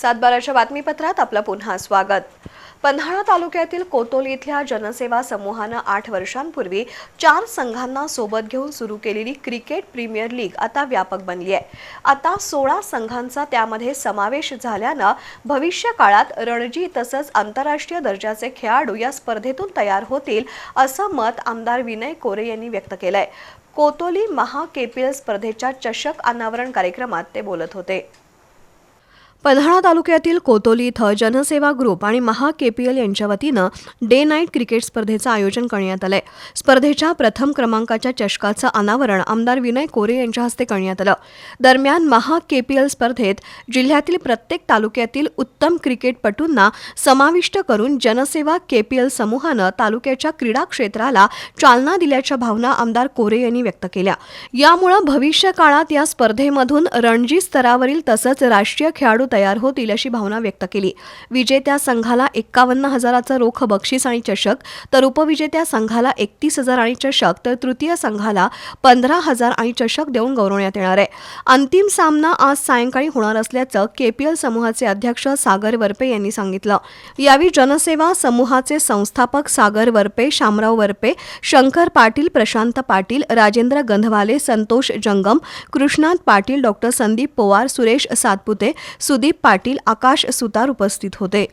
सातबाराच्या बातमीपत्रात आपलं पुन्हा स्वागत. पन्हाळा तालुक्यातील कोतोली इथल्या जनसेवा समूहानं आठ वर्षांपूर्वी चार संघांना सोबत घेऊन सुरू केलेली क्रिकेट प्रीमियर लीग आता व्यापक बनली आहे. आता सोळा संघांचा त्यामध्ये समावेश झाल्यानं भविष्य काळात रणजी तसंच आंतरराष्ट्रीय दर्जाचे खेळाडू या स्पर्धेतून तयार होतील असं मत आमदार विनय कोरे यांनी व्यक्त केलंय. कोतोली महा केपीएल स्पर्धेच्या चषक अनावरण कार्यक्रमात ते बोलत होते. पन्हाळा तालुक्यातील कोतोली इथं जनसेवा ग्रुप आणि महा केपीएल यांच्या वतीनं डे नाईट क्रिकेट स्पर्धेचं आयोजन करण्यात आलंय. स्पर्धेच्या प्रथम क्रमांकाच्या चषकाचं अनावरण आमदार विनय कोरे यांच्या हस्ते करण्यात आलं. दरम्यान महा केपीएल स्पर्धेत जिल्ह्यातील प्रत्येक तालुक्यातील उत्तम क्रिकेटपटूंना समाविष्ट करून जनसेवा केपीएल समूहानं तालुक्याच्या क्रीडा क्षेत्राला चालना दिल्याच्या भावना आमदार कोरे यांनी व्यक्त केल्या. यामुळं भविष्य काळात या स्पर्धेमधून रणजी स्तरावरील तसंच राष्ट्रीय खेळाडू तयार होतील अशी भावना व्यक्त केली. विजेत्या संघाला एक्कावन्न हजाराचं रोख बक्षीस आणि चषक तर उपविजेत्या संघाला एकतीस हजार आणि चषक तर तृतीय संघाला पंधरा हजार आणि चषक देऊन गौरवण्यात येणार आहे. अंतिम सामना आज सायंकाळी होणार असल्याचं केपीएल समूहाचे अध्यक्ष सागर वरपे यांनी सांगितलं. यावेळी जनसेवा समूहाचे संस्थापक सागर वरपे शामराव वरपे शंकर पाटील प्रशांत पाटील राजेंद्र गंधवाले संतोष जंगम कृष्णात पाटील डॉक्टर संदीप पोवार सुरेश सातपुते सु सुदीप पाटील आकाश सुतार उपस्थित होते.